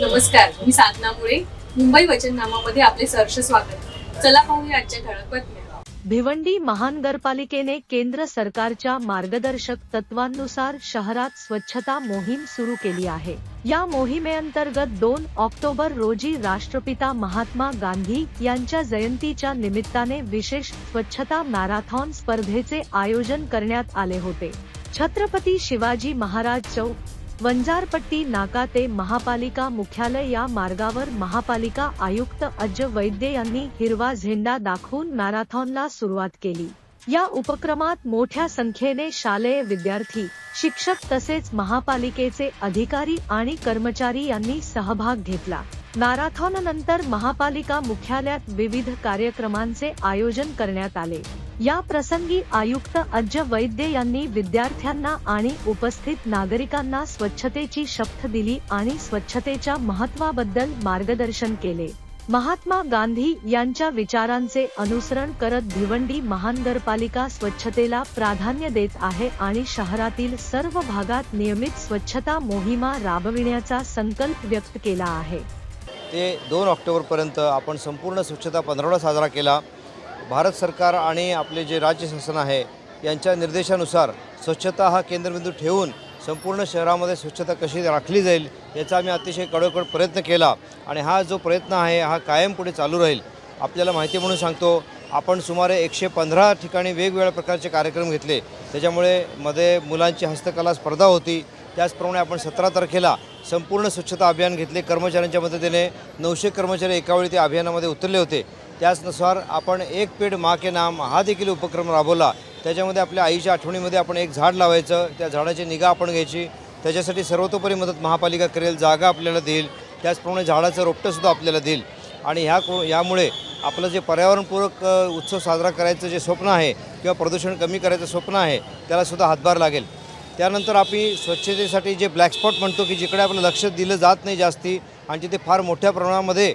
नमस्कार मी साधना मुळे. मुंबई वचननामामध्ये आपले सहर्ष स्वागत. चला पाहूया आजच्या ठळक बातम्या. भिवंडी महानगरपालिकेने केंद्र सरकारच्या मार्गदर्शक तत्वांनुसार शहरात स्वच्छता मोहीम सुरू केली आहे. या मोहिमेअंतर्गत दोन ऑक्टोबर रोजी राष्ट्रपिता महात्मा गांधी यांच्या जयंतीच्या निमित्ताने विशेष स्वच्छता मॅरेथॉन स्पर्धेचे आयोजन करण्यात आले होते. छत्रपती शिवाजी महाराज चौक वंजारपट्टी नाका ते महापालिका मुख्यालय या मार्गावर महापालिका आयुक्त अज्ज वैद्य यांनी हिरवा झेंडा दाखवून मॅरेथॉनला सुरुवात केली. या उपक्रमात मोठ्या संख्येने शालेय विद्यार्थी शिक्षक तसेच महापालिकेचे अधिकारी आणि कर्मचारी यांनी सहभाग घेतला. मॅरेथॉन नंतर महापालिका मुख्यालयात विविध कार्यक्रमांचे आयोजन करण्यात आले. या प्रसंगी आयुक्त अज्ज वैद्य यांनी विद्यार्थ्यांना आणि उपस्थित नागरिकांना स्वच्छतेची शपथ दिली आणि स्वच्छतेच्या महत्वाबद्दल मार्गदर्शन केले. महात्मा गांधी यांच्या विचारांचे अनुसरण करत भिवंडी महानगरपालिका स्वच्छतेला प्राधान्य देत आहे आणि शहरातील सर्व भागात नियमित स्वच्छता मोहिमा राबविण्याचा संकल्प व्यक्त केला आहे. ते दोन ऑक्टोबरपर्यंत आपण संपूर्ण स्वच्छता पंधरवडा साजरा केला. भारत सरकार आणि आपले जे राज्य शासन आहे यांच्या निर्देशानुसार स्वच्छता हा केंद्रबिंदू ठेवून संपूर्ण शहरामध्ये स्वच्छता कशी राखली जाईल याचा आम्ही अतिशय कडोकड प्रयत्न केला. आणि हा जो प्रयत्न आहे हा कायम पुढे चालू राहील. आपल्याला माहिती म्हणून सांगतो आपण सुमारे एकशे पंधरा ठिकाणी वेगवेगळ्या प्रकारचे कार्यक्रम घेतले. त्याच्यामुळे मध्ये मुलांची हस्तकला स्पर्धा होती. त्याचप्रमाणे आपण सतरा तारखेला संपूर्ण स्वच्छता अभियान घेतले. कर्मचाऱ्यांच्या मदतीने नऊशे कर्मचारी एकावेळी त्या अभियानामध्ये उतरले होते. त्याचनुसार आपण एक पेड मा के नाम हा देखील उपक्रम राबवला. त्याच्यामध्ये आपल्या आईच्या आठवणीमध्ये आपण एक झाड लावायचं त्या झाडाची निगा आपण घ्यायची. त्याच्यासाठी सर्वतोपरी मदत महापालिका करेल जागा आपल्याला देईल. त्याचप्रमाणे झाडाचं रोपटंसुद्धा आपल्याला देईल. आणि ह्या को यामुळे आपलं जे पर्यावरणपूरक उत्सव साजरा करायचं जे स्वप्न आहे किंवा प्रदूषण कमी करायचं स्वप्न आहे त्यालासुद्धा हातभार लागेल. त्यानंतर आम्ही स्वच्छतेसाठी जे ब्लॅक स्पॉट म्हणतो की जिकडे आपलं लक्ष दिलं जात नाही जास्ती आणि तिथे फार मोठ्या प्रमाणामध्ये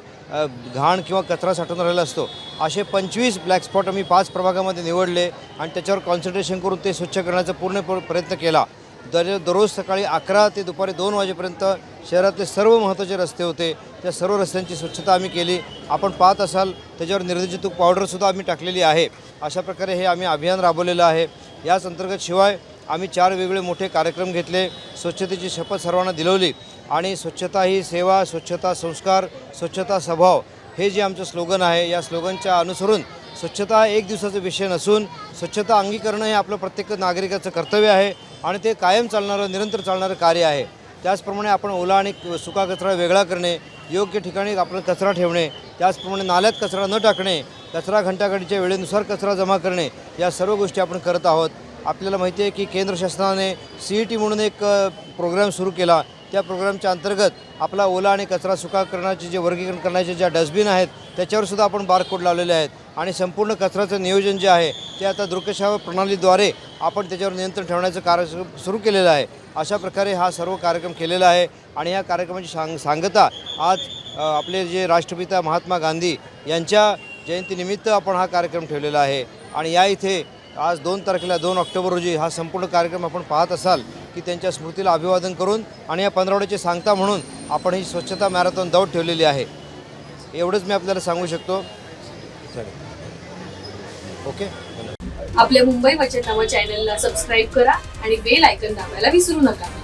घाण किंवा कचरा साठवून राहिला असतो. असे पंचवीस ब्लॅक स्पॉट आम्ही पाच प्रभागामध्ये निवडले आणि त्याच्यावर कॉन्सन्ट्रेशन करून ते स्वच्छ करण्याचा पूर्ण प्रयत्न केला. दर दररोज सकाळी अकरा ते दुपारी दोन वाजेपर्यंत शहरातले सर्व महत्त्वाचे रस्ते होते. त्या सर्व रस्त्यांची स्वच्छता आम्ही केली. आपण पाहत असाल त्याच्यावर निर्देशित पावडरसुद्धा आम्ही टाकलेली आहे. अशा प्रकारे हे आम्ही अभियान राबवलेलं आहे. याच अंतर्गत शिवाय आम्ही चार वेगळे मोठे कार्यक्रम घेतले स्वच्छतेची शपथ सर्वांना दिलवली आणि स्वच्छता ही सेवा स्वच्छता संस्कार स्वच्छता स्वभाव हे जे आमचं स्लोगन आहे या स्लोगनच्या अनुसरून स्वच्छता हा एक दिवसाचा विषय नसून स्वच्छता अंगीकरणं हे आपलं प्रत्येक नागरिकाचं कर्तव्य आहे आणि ते कायम चालणारं निरंतर चालणारं कार्य आहे. त्याचप्रमाणे आपण ओला आणि सुका कचरा वेगळा करणे योग्य ठिकाणी आपण कचरा ठेवणे त्याचप्रमाणे नाल्यात कचरा न टाकणे कचरा घंटागाडीच्या वेळेनुसार कचरा जमा करणे या सर्व गोष्टी आपण करत आहोत. आपल्याला माहिती आहे की केंद्र शासनाने सी ई टी म्हणून एक प्रोग्राम सुरू केला. त्या प्रोग्रामच्या अंतर्गत आपला ओला आणि कचरा सुका करण्याचे जे वर्गीकरण करण्याचे ज्या डस्टबिन आहेत त्याच्यावर सुद्धा आपण बारकोड लावलेले आहेत. आणि संपूर्ण कचऱ्याचं नियोजन जे आहे ते आता दृकश्राव्य प्रणालीद्वारे आपण त्याच्यावर नियंत्रण ठेवण्याचं कार्य सुरू केलेलं आहे. अशा प्रकारे हा सर्व कार्यक्रम केलेला आहे. आणि या कार्यक्रमाची सांग सांगता आज आपले जे राष्ट्रपिता महात्मा गांधी यांच्या जयंतीनिमित्त आपण हा कार्यक्रम ठेवलेला आहे. आणि या इथे आज दोन तारखेला दोन ऑक्टोबर रोजी हा संपूर्ण कार्यक्रम आपण पाहत असाल की त्यांच्या स्मृतीला अभिवादन करून आणि या पंधरवड्याची सांगता म्हणून आपण ही स्वच्छता मॅरेथॉन दौड ठेवलेली आहे. एवढंच मी आपल्याला सांगू शकतो. चालेल. ओके? आपल्या मुंबई वचननामा चॅनलला सबस्क्राईब करा आणि बेल आयकन दाबायला विसरू नका.